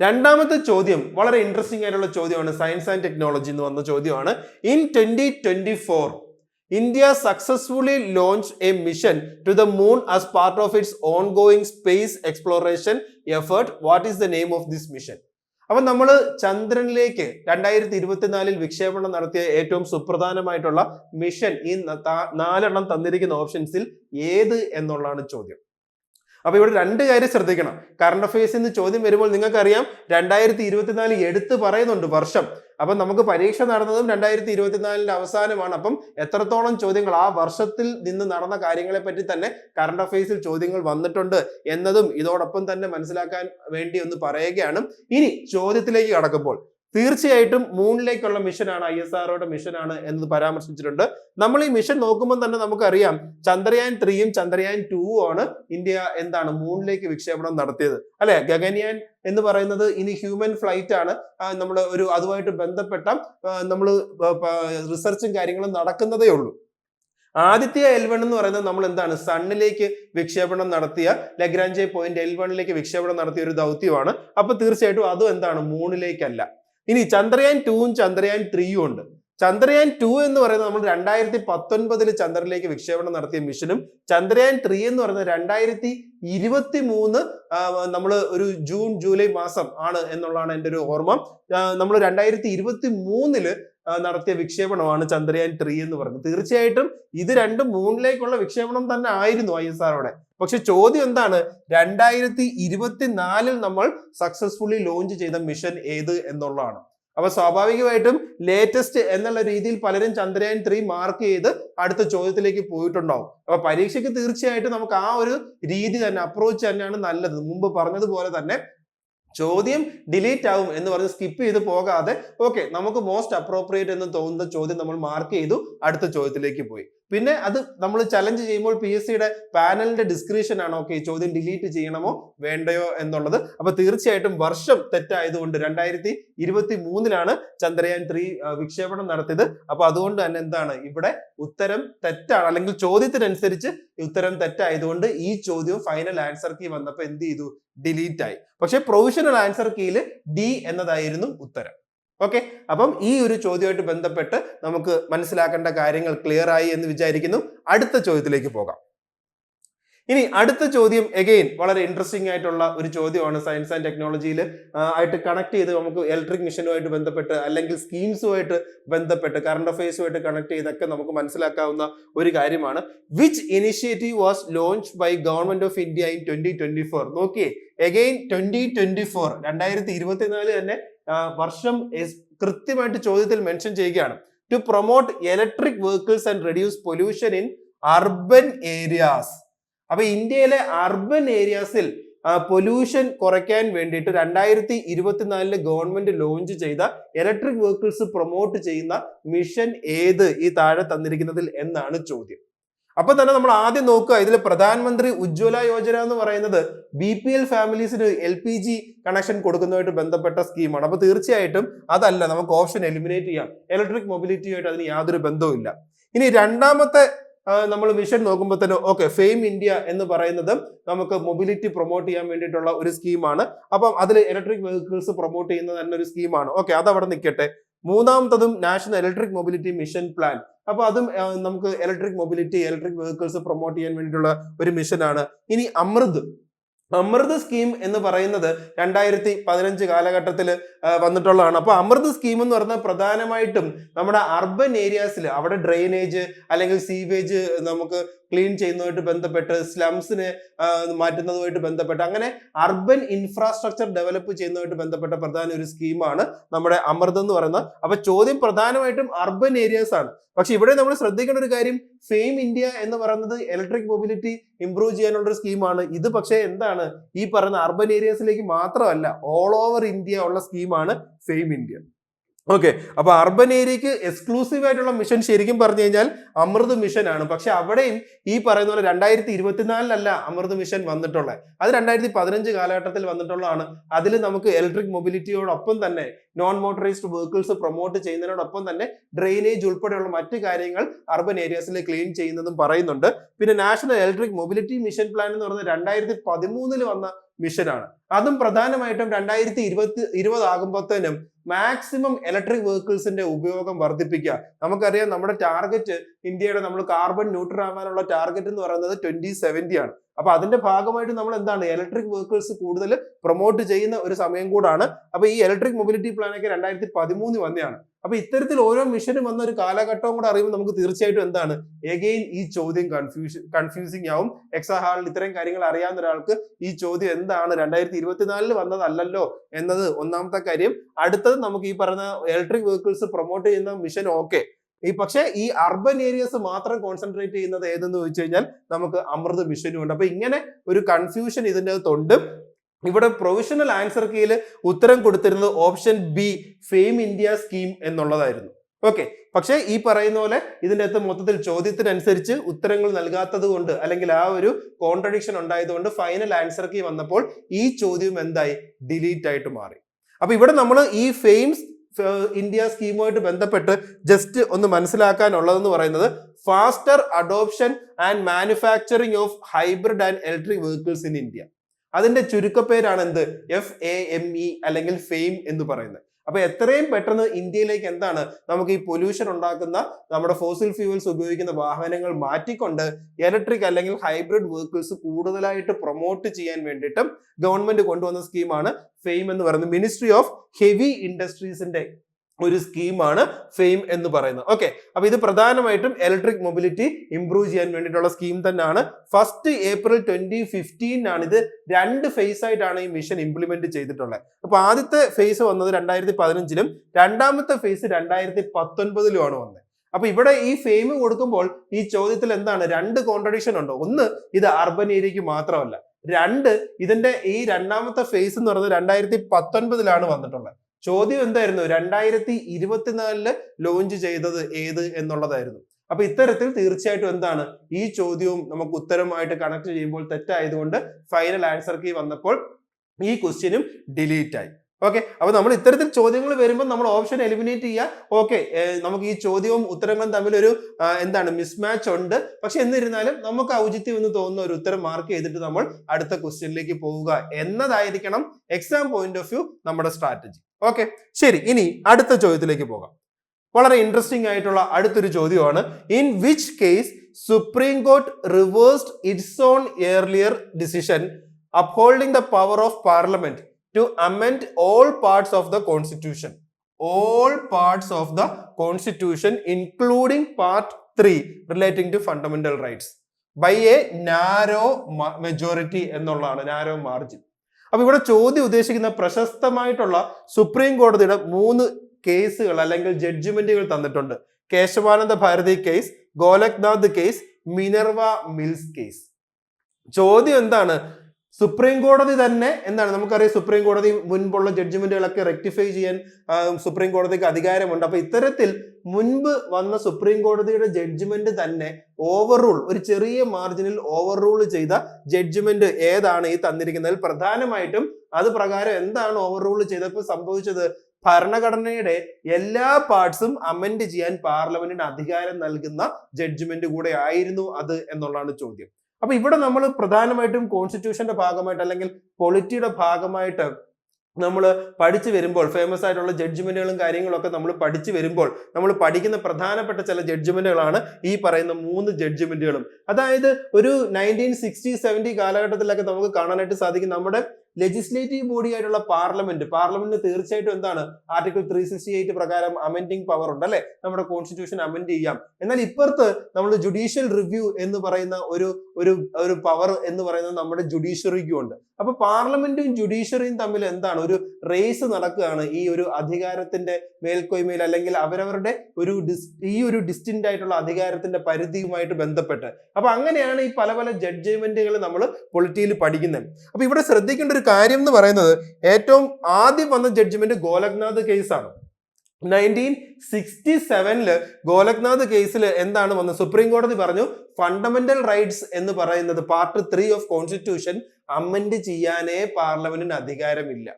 രണ്ടാമത്തെ ചോദ്യം വളരെ ഇൻട്രസ്റ്റിംഗ് ആയിട്ടുള്ള ചോദ്യമാണ്. സയൻസ് ആൻഡ് ടെക്നോളജി എന്ന് വന്ന ചോദ്യമാണ്. In twenty twenty four India successfully launch a mission to the moon as part of its ongoing space exploration effort what is the name of this mission അപ്പൊ നമ്മൾ ചന്ദ്രനിലേക്ക് രണ്ടായിരത്തി ഇരുപത്തിനാലിൽ വിക്ഷേപണം നടത്തിയ ഏറ്റവും സുപ്രധാനമായിട്ടുള്ള മിഷൻ ഈ നാലെണ്ണം തന്നിരിക്കുന്ന ഓപ്ഷൻസിൽ ഏത് എന്നുള്ളതാണ് ചോദ്യം. അപ്പൊ ഇവിടെ രണ്ട് കാര്യം ശ്രദ്ധിക്കണം. കറണ്ട് അഫയേഴ്സ് നിന്ന് ചോദ്യം വരുമ്പോൾ നിങ്ങൾക്കറിയാം രണ്ടായിരത്തി ഇരുപത്തിനാല് എടുത്തു പറയുന്നുണ്ട് വർഷം. അപ്പൊ നമുക്ക് പരീക്ഷ നടന്നതും രണ്ടായിരത്തി ഇരുപത്തിനാലിന്റെ അവസാനമാണ്. അപ്പം എത്രത്തോളം ചോദ്യങ്ങൾ ആ വർഷത്തിൽ നിന്ന് നടന്ന കാര്യങ്ങളെ പറ്റി തന്നെ കറണ്ട് അഫയേഴ്സിൽ ചോദ്യങ്ങൾ വന്നിട്ടുണ്ട് എന്നതും ഇതോടൊപ്പം തന്നെ മനസ്സിലാക്കാൻ വേണ്ടി ഒന്ന് പറയുകയാണ്. ഇനി ചോദ്യത്തിലേക്ക് കടക്കുമ്പോൾ തീർച്ചയായിട്ടും മൂണിലേക്കുള്ള മിഷനാണ് ഐ എസ് ആർഒയുടെ മിഷനാണ് എന്ന് പരാമർശിച്ചിട്ടുണ്ട്. നമ്മൾ ഈ മിഷൻ നോക്കുമ്പോൾ തന്നെ നമുക്കറിയാം ചന്ദ്രയാൻ ത്രീയും ചന്ദ്രയാൻ ടൂവും ആണ് ഇന്ത്യ എന്താണ് മൂണിലേക്ക് വിക്ഷേപണം നടത്തിയത്. അല്ലെ? ഗഗൻയാൻ എന്ന് പറയുന്നത് ഇനി ഹ്യൂമൻ ഫ്ലൈറ്റ് ആണ്. നമ്മൾ ഒരു അതുമായിട്ട് ബന്ധപ്പെട്ട നമ്മൾ റിസർച്ചും കാര്യങ്ങളും നടക്കുന്നതേ ഉള്ളൂ. ആദിത്യ എൽ വൺ എന്ന് പറയുന്നത് നമ്മൾ എന്താണ്? സണ്ണിലേക്ക് വിക്ഷേപണം നടത്തിയ ലഗ്രാഞ്ചെ പോയിന്റ് എൽ വണ്ണിലേക്ക് വിക്ഷേപണം നടത്തിയ ഒരു ദൗത്യമാണ്. അപ്പൊ തീർച്ചയായിട്ടും അതും എന്താണ്? മൂണിലേക്കല്ല. ഇനി ചന്ദ്രയാൻ ടൂവും ചന്ദ്രയാൻ ത്രീയും ഉണ്ട്. ചന്ദ്രയാൻ ടു എന്ന് പറയുന്നത് നമ്മൾ രണ്ടായിരത്തി പത്തൊൻപതിൽ ചന്ദ്രനിലേക്ക് വിക്ഷേപണം നടത്തിയ മിഷനും ചന്ദ്രയാൻ ത്രീ എന്ന് പറയുന്നത് രണ്ടായിരത്തി ഇരുപത്തി മൂന്ന് നമ്മൾ ഒരു ജൂൺ ജൂലൈ മാസം ആണ് എന്നുള്ളതാണ് എന്റെ ഒരു ഓർമ്മ. നമ്മൾ രണ്ടായിരത്തി ഇരുപത്തി മൂന്നിൽ നടത്തിയ വിക്ഷേപണമാണ് ചന്ദ്രയാൻ ത്രീ എന്ന് പറയുന്നത് തീർച്ചയായിട്ടും ഇത് രണ്ടും മൂണിലേക്കുള്ള വിക്ഷേപണം തന്നെ ആയിരുന്നു ഐ എസ് ആറോടെ പക്ഷെ ചോദ്യം എന്താണ്? രണ്ടായിരത്തി ഇരുപത്തിനാലിൽ നമ്മൾ സക്സസ്ഫുള്ളി ലോഞ്ച് ചെയ്ത മിഷൻ ഏത് എന്നുള്ളതാണ്. അപ്പൊ സ്വാഭാവികമായിട്ടും ലേറ്റസ്റ്റ് എന്നുള്ള രീതിയിൽ പലരും ചന്ദ്രയാൻ ത്രീ മാർക്ക് ചെയ്ത് അടുത്ത ചോദ്യത്തിലേക്ക് പോയിട്ടുണ്ടാവും. അപ്പൊ പരീക്ഷയ്ക്ക് തീർച്ചയായിട്ടും നമുക്ക് ആ ഒരു രീതി തന്നെ അപ്രോച്ച് തന്നെയാണ് നല്ലത്. മുമ്പ് പറഞ്ഞതുപോലെ തന്നെ ചോദ്യം ഡിലീറ്റ് ആവും എന്ന് പറഞ്ഞ് സ്കിപ്പ് ചെയ്ത് പോകാതെ ഓക്കെ നമുക്ക് മോസ്റ്റ് അപ്രോപ്രിയേറ്റ് എന്ന് തോന്നുന്ന ചോദ്യം നമ്മൾ മാർക്ക് ചെയ്തു അടുത്ത ചോദ്യത്തിലേക്ക് പോയി. പിന്നെ അത് നമ്മൾ ചലഞ്ച് ചെയ്യുമ്പോൾ പി എസ് സിയുടെ പാനലിന്റെ ഡിസ്ക്രിപ്ഷൻ ആണ്? ഓക്കെ ചോദ്യം ഡിലീറ്റ് ചെയ്യണമോ? വേണ്ടയോ എന്നുള്ളത്. അപ്പൊ തീർച്ചയായിട്ടും വർഷം തെറ്റായതുകൊണ്ട് രണ്ടായിരത്തി ഇരുപത്തി മൂന്നിലാണ് ചന്ദ്രയാൻ ത്രീ വിക്ഷേപണം നടത്തിയത്. അപ്പൊ അതുകൊണ്ട് തന്നെ എന്താണ്? ഇവിടെ ഉത്തരം തെറ്റാണ്. അല്ലെങ്കിൽ ചോദ്യത്തിനനുസരിച്ച് ഉത്തരം തെറ്റായതുകൊണ്ട് ഈ ചോദ്യം ഫൈനൽ ആൻസർ കീ വന്നപ്പോൾ എന്ത് ചെയ്തു? ഡിലീറ്റ് ആയി. പക്ഷെ പ്രൊവിഷണൽ ആൻസർ കീയിൽ ഡി എന്നതായിരുന്നു ഉത്തരം. ഓക്കെ അപ്പം ഈ ഒരു ചോദ്യമായിട്ട് ബന്ധപ്പെട്ട് നമുക്ക് മനസ്സിലാക്കേണ്ട കാര്യങ്ങൾ ക്ലിയർ ആയി എന്ന് വിചാരിക്കുന്നു. അടുത്ത ചോദ്യത്തിലേക്ക് പോകാം. ഇനി അടുത്ത ചോദ്യം എഗെയിൻ വളരെ ഇൻട്രസ്റ്റിംഗ് ആയിട്ടുള്ള ഒരു ചോദ്യമാണ് സയൻസ് ആൻഡ് ടെക്നോളജിയിൽ ആയിട്ട് കണക്ട് ചെയ്ത് നമുക്ക് ഇലക്ട്രിക് മിഷനുമായിട്ട് ബന്ധപ്പെട്ട് അല്ലെങ്കിൽ സ്കീംസുമായിട്ട് ബന്ധപ്പെട്ട് കറണ്ട് അഫയേഴ്സുമായിട്ട് കണക്ട് ചെയ്തൊക്കെ നമുക്ക് മനസ്സിലാക്കാവുന്ന ഒരു കാര്യമാണ്. Which initiative was launch by government of India in twenty twenty four നോക്കിയേ എഗെയിൻ ട്വന്റി ട്വന്റി ഫോർ രണ്ടായിരത്തി ഇരുപത്തിനാല് തന്നെ വർഷം കൃത്യമായിട്ട് ചോദ്യത്തിൽ മെൻഷൻ ചെയ്യുകയാണ്. To promote electric vehicles and reduce pollution in urban areas അപ്പൊ ഇന്ത്യയിലെ അർബൻ ഏരിയാസിൽ പൊല്യൂഷൻ കുറയ്ക്കാൻ വേണ്ടിയിട്ട് രണ്ടായിരത്തി ഇരുപത്തിനാലിൽ ഗവൺമെന്റ് ലോഞ്ച് ചെയ്ത ഇലക്ട്രിക് വെഹിക്കിൾസ് പ്രൊമോട്ട് ചെയ്യുന്ന മിഷൻ ഏത് ഈ താഴെ തന്നിരിക്കുന്നതിൽ എന്നാണ് ചോദ്യം. അപ്പൊ തന്നെ നമ്മൾ ആദ്യം നോക്കുക ഇതിൽ പ്രധാനമന്ത്രി ഉജ്ജ്വല യോജന എന്ന് പറയുന്നത് ബി പി എൽ ഫാമിലീസിന് എൽ പി ജി കണക്ഷൻ കൊടുക്കുന്നതുമായിട്ട് ബന്ധപ്പെട്ട സ്കീമാണ് അപ്പൊ തീർച്ചയായിട്ടും അതല്ല നമുക്ക് ഓപ്ഷൻ എലിമിനേറ്റ് ചെയ്യാം. ഇലക്ട്രിക് മൊബിലിറ്റിയുമായിട്ട് അതിന് യാതൊരു ബന്ധവുമില്ല ഇനി രണ്ടാമത്തെ നമ്മൾ മിഷൻ നോക്കുമ്പോൾ തന്നെ ഓക്കെ ഫെയിം ഇന്ത്യ എന്ന് പറയുന്നത് നമുക്ക് മൊബിലിറ്റി പ്രൊമോട്ട് ചെയ്യാൻ വേണ്ടിയിട്ടുള്ള ഒരു സ്കീമാണ് അപ്പം അതിൽ ഇലക്ട്രിക് വെഹിക്കിൾസ് പ്രൊമോട്ട് ചെയ്യുന്നത് തന്നെ ഒരു സ്കീമാണ് ഓക്കെ അത് അവിടെ നിൽക്കട്ടെ. മൂന്നാമത്തതും national electric mobility mission plan അപ്പൊ അതും നമുക്ക് electric mobility electric vehicles promote ചെയ്യാൻ വേണ്ടിയിട്ടുള്ള ഒരു മിഷനാണ് ഇനി അമൃത് അമൃത് സ്കീം എന്ന് പറയുന്നത് രണ്ടായിരത്തി പതിനഞ്ച് കാലഘട്ടത്തിൽ വന്നിട്ടുള്ളതാണ്. അപ്പൊ അമൃത് സ്കീം എന്ന് പറഞ്ഞാൽ പ്രധാനമായിട്ടും നമ്മുടെ അർബൻ ഏരിയാസിൽ അവിടെ ഡ്രെയിനേജ് അല്ലെങ്കിൽ സീവേജ് നമുക്ക് ക്ലീൻ ചെയ്യുന്നതുമായിട്ട് ബന്ധപ്പെട്ട് സ്ലംസിനെ മാറ്റുന്നതുമായിട്ട് ബന്ധപ്പെട്ട് അങ്ങനെ അർബൻ ഇൻഫ്രാസ്ട്രക്ചർ ഡെവലപ്പ് ചെയ്യുന്നതുമായിട്ട് ബന്ധപ്പെട്ട പ്രധാന ഒരു സ്കീമാണ് നമ്മുടെ അമൃത് എന്ന് പറയുന്നത്. അപ്പൊ ചോദ്യം പ്രധാനമായിട്ടും അർബൻ ഏരിയാസ് ആണ്. പക്ഷെ ഇവിടെ നമ്മൾ ശ്രദ്ധിക്കേണ്ട ഒരു കാര്യം ഫെയിം ഇന്ത്യ എന്ന് പറയുന്നത് ഇലക്ട്രിക് മൊബിലിറ്റി ഇംപ്രൂവ് ചെയ്യാനുള്ള ഒരു സ്കീമാണ് ഇത് പക്ഷേ എന്താണ്? ഈ പറയുന്ന അർബൻ ഏരിയാസിലേക്ക് മാത്രമല്ല ഓൾ ഓവർ ഇന്ത്യ ഉള്ള സ്കീമാണ് ഫെയിം ഇന്ത്യ ഓക്കെ അപ്പൊ അർബൻ ഏരിയക്ക് എക്സ്ക്ലൂസീവ് ആയിട്ടുള്ള മിഷൻ ശരിക്കും പറഞ്ഞു കഴിഞ്ഞാൽ അമൃത് മിഷൻ ആണ്. പക്ഷെ അവിടെയും ഈ പറയുന്ന പോലെ രണ്ടായിരത്തി ഇരുപത്തിനാലിലല്ല അമൃത് മിഷൻ വന്നിട്ടുള്ളത് അത് രണ്ടായിരത്തി പതിനഞ്ച് കാലഘട്ടത്തിൽ വന്നിട്ടുള്ളതാണ്. അതിൽ നമുക്ക് ഇലക്ട്രിക് മൊബിലിറ്റിയോടൊപ്പം തന്നെ നോൺ മോട്ടറൈസ്ഡ് വെഹിക്കിൾസ് പ്രൊമോട്ട് ചെയ്യുന്നതിനോടൊപ്പം തന്നെ ഡ്രെയിനേജ് ഉൾപ്പെടെയുള്ള മറ്റ് കാര്യങ്ങൾ അർബൻ ഏരിയാസിൽ ക്ലീൻ ചെയ്യുന്നതും പറയുന്നുണ്ട്. പിന്നെ national electric mobility mission plan എന്ന് പറയുന്നത് രണ്ടായിരത്തി പതിമൂന്നിൽ വന്ന മിഷനാണ് അതും പ്രധാനമായിട്ടും രണ്ടായിരത്തി ഇരുപത്തി ഇരുപത് ആകുമ്പോഴത്തേനും മാക്സിമം ഇലക്ട്രിക് വെഹിക്കിൾസിന്റെ ഉപയോഗം വർദ്ധിപ്പിക്കുക. നമുക്കറിയാം നമ്മുടെ ടാർഗറ്റ് ഇന്ത്യയുടെ നമ്മൾ കാർബൺ ന്യൂട്രൽ ആവാനുള്ള ടാർഗറ്റ് എന്ന് പറയുന്നത് ട്വന്റി സെവന്റി ആണ്. അപ്പൊ അതിന്റെ ഭാഗമായിട്ട് നമ്മൾ എന്താണ്? ഇലക്ട്രിക് വെഹിക്കിൾസ് കൂടുതൽ പ്രൊമോട്ട് ചെയ്യുന്ന ഒരു സമയം കൂടാണ്. അപ്പൊ ഈ ഇലക്ട്രിക് മൊബിലിറ്റി പ്ലാൻ ഒക്കെ രണ്ടായിരത്തി പതിമൂന്ന് വന്നെയാണ് അപ്പൊ ഇത്തരത്തിൽ ഓരോ മിഷനും വന്ന ഒരു കാലഘട്ടവും കൂടെ അറിയുമ്പോൾ നമുക്ക് തീർച്ചയായിട്ടും എന്താണ്? എഗെയിൻ ഈ ചോദ്യം കൺഫ്യൂഷൻ കൺഫ്യൂസിംഗ് ആവും. എക്സാ ഹാളിൽ ഇത്തരം കാര്യങ്ങൾ അറിയാവുന്ന ഒരാൾക്ക് ഈ ചോദ്യം എന്താണ്? രണ്ടായിരത്തി ഇരുപത്തിനാലിൽ വന്നതല്ലല്ലോ എന്നത് ഒന്നാമത്തെ കാര്യം. അടുത്തത് നമുക്ക് ഈ പറഞ്ഞ ഇലക്ട്രിക് വെഹിക്കിൾസ് പ്രൊമോട്ട് ചെയ്യുന്ന മിഷൻ ഓക്കെ ഈ പക്ഷേ ഈ അർബൻ ഏരിയസ് മാത്രം കോൺസെൻട്രേറ്റ് ചെയ്യുന്നത് ഏതെന്ന് ചോദിച്ചു കഴിഞ്ഞാൽ നമുക്ക് അമൃത് മിഷനും ഉണ്ട് അപ്പൊ ഇങ്ങനെ ഒരു കൺഫ്യൂഷൻ ഇതിന്റെ അകത്തുണ്ട് ഇവിടെ പ്രൊവിഷണൽ ആൻസർ കീയിൽ ഉത്തരം കൊടുത്തിരുന്നത് option B FAME India scheme എന്നുള്ളതായിരുന്നു. ഓക്കെ പക്ഷേ ഈ പറയുന്ന പോലെ ഇതിന്റെ അകത്ത് മൊത്തത്തിൽ ചോദ്യത്തിനനുസരിച്ച് ഉത്തരങ്ങൾ നൽകാത്തത് കൊണ്ട് അല്ലെങ്കിൽ ആ ഒരു കോൺട്രഡിക്ഷൻ ഉണ്ടായതുകൊണ്ട് ഫൈനൽ ആൻസർ കീ വന്നപ്പോൾ ഈ ചോദ്യം എന്തായി? ഡിലീറ്റ് ആയിട്ട് മാറി. അപ്പൊ ഇവിടെ നമ്മൾ ഈ ഫെയിംസ് ഇന്ത്യ സ്കീമുമായിട്ട് ബന്ധപ്പെട്ട് ജസ്റ്റ് ഒന്ന് മനസ്സിലാക്കാനുള്ളതെന്ന് പറയുന്നത് faster adoption and manufacturing of hybrid and electric vehicles in India അതിന്റെ ചുരുക്കപ്പേരാണ് എന്ത്? എഫ് എ എം ഇ അല്ലെങ്കിൽ ഫെയിം എന്ന് പറയുന്നത്. അപ്പൊ എത്രയും പെട്ടെന്ന് ഇന്ത്യയിലേക്ക് എന്താണ്? നമുക്ക് ഈ പൊല്യൂഷൻ ഉണ്ടാക്കുന്ന നമ്മുടെ ഫോസിൽ ഫ്യൂവൽസ് ഉപയോഗിക്കുന്ന വാഹനങ്ങൾ മാറ്റിക്കൊണ്ട് ഇലക്ട്രിക് അല്ലെങ്കിൽ ഹൈബ്രിഡ് വെഹിക്കിൾസ് കൂടുതലായിട്ട് പ്രൊമോട്ട് ചെയ്യാൻ വേണ്ടിയിട്ടും ഗവൺമെന്റ് കൊണ്ടുവന്ന സ്കീമാണ് ഫെയിം എന്ന് പറയുന്നത്. മിനിസ്ട്രി ഓഫ് ഹെവി ഇൻഡസ്ട്രീസിന്റെ ഒരു സ്കീമാണ് ഫെയിം എന്ന് പറയുന്നത്. ഓക്കെ അപ്പൊ ഇത് പ്രധാനമായിട്ടും ഇലക്ട്രിക് മൊബിലിറ്റി ഇംപ്രൂവ് ചെയ്യാൻ വേണ്ടിയിട്ടുള്ള സ്കീം തന്നെയാണ്. ഫസ്റ്റ് ഏപ്രിൽ ട്വന്റി ഫിഫ്റ്റീനാണ് ഇത് രണ്ട് ഫേസ് ആയിട്ടാണ് ഈ മിഷൻ ഇംപ്ലിമെന്റ് ചെയ്തിട്ടുള്ളത്. അപ്പൊ ആദ്യത്തെ ഫേസ് വന്നത് രണ്ടായിരത്തി പതിനഞ്ചിലും രണ്ടാമത്തെ ഫേസ് രണ്ടായിരത്തി പത്തൊൻപതിലുമാണ് വന്നത്. അപ്പൊ ഇവിടെ ഈ ഫെയിം കൊടുക്കുമ്പോൾ ഈ ചോദ്യത്തിൽ എന്താണ്? രണ്ട് കോൺട്രഡിക്ഷൻ ഉണ്ടോ? ഒന്ന് ഇത് അർബൻ ഏരിയക്ക് മാത്രമല്ല. രണ്ട് ഇതിന്റെ ഈ രണ്ടാമത്തെ ഫേസ് എന്ന് പറയുന്നത് രണ്ടായിരത്തി പത്തൊൻപതിലാണ് വന്നിട്ടുള്ളത്. ചോദ്യം എന്തായിരുന്നു? രണ്ടായിരത്തി ഇരുപത്തിനാലിൽ ലോഞ്ച് ചെയ്തത് ഏത് എന്നുള്ളതായിരുന്നു. അപ്പൊ ഇത്തരത്തിൽ തീർച്ചയായിട്ടും എന്താണ്? ഈ ചോദ്യവും നമുക്ക് ഉത്തരമായിട്ട് കണക്ട് ചെയ്യുമ്പോൾ തെറ്റായതുകൊണ്ട് ഫൈനൽ ആൻസർ കീ വന്നപ്പോൾ ഈ ക്വസ്റ്റ്യനും ഡിലീറ്റ് ആയി. ഓക്കെ അപ്പൊ നമ്മൾ ഇത്തരത്തിൽ ചോദ്യങ്ങൾ വരുമ്പോൾ നമ്മൾ ഓപ്ഷൻ എലിമിനേറ്റ് ചെയ്യുക ഓക്കെ നമുക്ക് ഈ ചോദ്യവും ഉത്തരങ്ങളും തമ്മിൽ ഒരു എന്താണ് മിസ്മാച്ച് ഉണ്ട്. പക്ഷെ എന്നിരുന്നാലും നമുക്ക് ഔചിത്യം എന്ന് തോന്നുന്ന ഒരു ഉത്തരം മാർക്ക് ചെയ്തിട്ട് നമ്മൾ അടുത്ത ക്വസ്റ്റ്യനിലേക്ക് പോവുക എന്നതായിരിക്കണം എക്സാം പോയിന്റ് ഓഫ് വ്യൂ നമ്മുടെ സ്ട്രാറ്റജി ഓക്കെ ശരി ഇനി അടുത്ത ചോദ്യത്തിലേക്ക് പോകാം. വളരെ ഇൻട്രസ്റ്റിംഗ് ആയിട്ടുള്ള അടുത്തൊരു ചോദ്യമാണ്. In which case supreme court reversed its own earlier decision upholding the power of parliament to amend all parts of the constitution all parts of the constitution including part three relating to fundamental rights by a narrow majority എന്നുള്ളതാണ് നാരോ മാർജിൻ അപ്പൊ ഇവിടെ ചോദ്യം ഉദ്ദേശിക്കുന്ന പ്രശസ്തമായിട്ടുള്ള സുപ്രീം കോടതിയുടെ മൂന്ന് കേസുകൾ അല്ലെങ്കിൽ ജഡ്ജ്മെന്റുകൾ തന്നിട്ടുണ്ട്. Kesavananda Bharati case Golaknath case Minerva mills case ചോദ്യം എന്താണ്? സുപ്രീം കോടതി തന്നെ എന്താണ് നമുക്കറിയാം സുപ്രീം കോടതി മുൻപുള്ള ജഡ്ജ്മെന്റുകളൊക്കെ റെക്ടിഫൈ ചെയ്യാൻ സുപ്രീം കോടതിക്ക് അധികാരമുണ്ട്. അപ്പൊ ഇത്തരത്തിൽ മുൻപ് വന്ന സുപ്രീം കോടതിയുടെ ജഡ്ജ്മെന്റ് തന്നെ ഓവർ റൂൾ ഒരു ചെറിയ മാർജിനിൽ ഓവർ റൂൾ ചെയ്ത ജഡ്ജ്മെന്റ് ഏതാണ് ഈ തന്നിരിക്കുന്നതിൽ പ്രധാനമായിട്ടും അത് പ്രകാരം എന്താണ് ഓവർ റൂൾ ചെയ്തപ്പോൾ സംഭവിച്ചത്? ഭരണഘടനയുടെ എല്ലാ പാർട്സും അമെൻഡ് ചെയ്യാൻ പാർലമെന്റിന് അധികാരം നൽകുന്ന ജഡ്ജ്മെന്റ് കൂടെ ആയിരുന്നു അത് എന്നുള്ളതാണ് ചോദ്യം. അപ്പൊ ഇവിടെ നമ്മൾ പ്രധാനമായിട്ടും കോൺസ്റ്റിറ്റ്യൂഷന്റെ ഭാഗമായിട്ട് അല്ലെങ്കിൽ പൊളിറ്റിയുടെ ഭാഗമായിട്ട് നമ്മൾ പഠിച്ചു വരുമ്പോൾ ഫേമസ് ആയിട്ടുള്ള ജഡ്ജ്മെന്റുകളും കാര്യങ്ങളൊക്കെ നമ്മൾ പഠിച്ചു വരുമ്പോൾ നമ്മൾ പഠിക്കുന്ന പ്രധാനപ്പെട്ട ചില ജഡ്ജ്മെന്റുകളാണ് ഈ പറയുന്ന മൂന്ന് ജഡ്ജ്മെന്റുകളും അതായത് ഒരു നയന്റീൻ സിക്സ്റ്റി സെവന്റി കാലഘട്ടത്തിലൊക്കെ നമുക്ക് കാണാനായിട്ട് സാധിക്കും. നമ്മുടെ ലെജിസ്ലേറ്റീവ് ബോഡി ആയിട്ടുള്ള പാർലമെന്റ് പാർലമെന്റിന് തീർച്ചയായിട്ടും എന്താണ്? ആർട്ടിക്കിൾ ത്രീ സിക്സ്റ്റി എയ്റ്റ് പ്രകാരം അമെൻഡിങ് പവർ ഉണ്ട് അല്ലെ? നമ്മുടെ കോൺസ്റ്റിറ്റ്യൂഷൻ അമെൻഡ് ചെയ്യാം. എന്നാൽ ഇപ്പുറത്ത് നമ്മൾ ജുഡീഷ്യൽ റിവ്യൂ എന്ന് പറയുന്ന ഒരു ഒരു ഒരു പവർ എന്ന് പറയുന്നത് നമ്മുടെ ജുഡീഷ്യറിക്കും ഉണ്ട്. അപ്പൊ പാർലമെന്റും ജുഡീഷ്യറിയും തമ്മിൽ എന്താണ്? ഒരു റേസ് നടക്കുകയാണ്. ഈ ഒരു അധികാരത്തിന്റെ മേൽക്കോയ്മയിൽ അല്ലെങ്കിൽ അവരവരുടെ ഒരു ഈ ഒരു ഡിസ്റ്റിന്റ് ആയിട്ടുള്ള അധികാരത്തിന്റെ പരിധിയുമായിട്ട് ബന്ധപ്പെട്ട്. അപ്പൊ അങ്ങനെയാണ് ഈ പല പല ജഡ്ജ്മെന്റുകൾ നമ്മൾ പൊളിറ്റിയിൽ പഠിക്കുന്നത്. അപ്പൊ ഇവിടെ ശ്രദ്ധിക്കേണ്ട ഒരു കാര്യം എന്ന് പറയുന്നത് ഏറ്റവും ആദ്യം വന്ന ജഡ്ജ്മെന്റ് ഗോലക്നാഥ് കേസാണ് നയന്റീൻ സിക്സ്റ്റി സെവനിൽ ഗോലക്നാഥ് കേസിൽ എന്താണ് വന്നത്? സുപ്രീം കോടതി പറഞ്ഞു ഫണ്ടമെന്റൽ റൈറ്റ്സ് എന്ന് പറയുന്നത് part three of constitution amend ചെയ്യാനേ പാർലമെന്റിന് അധികാരമില്ല.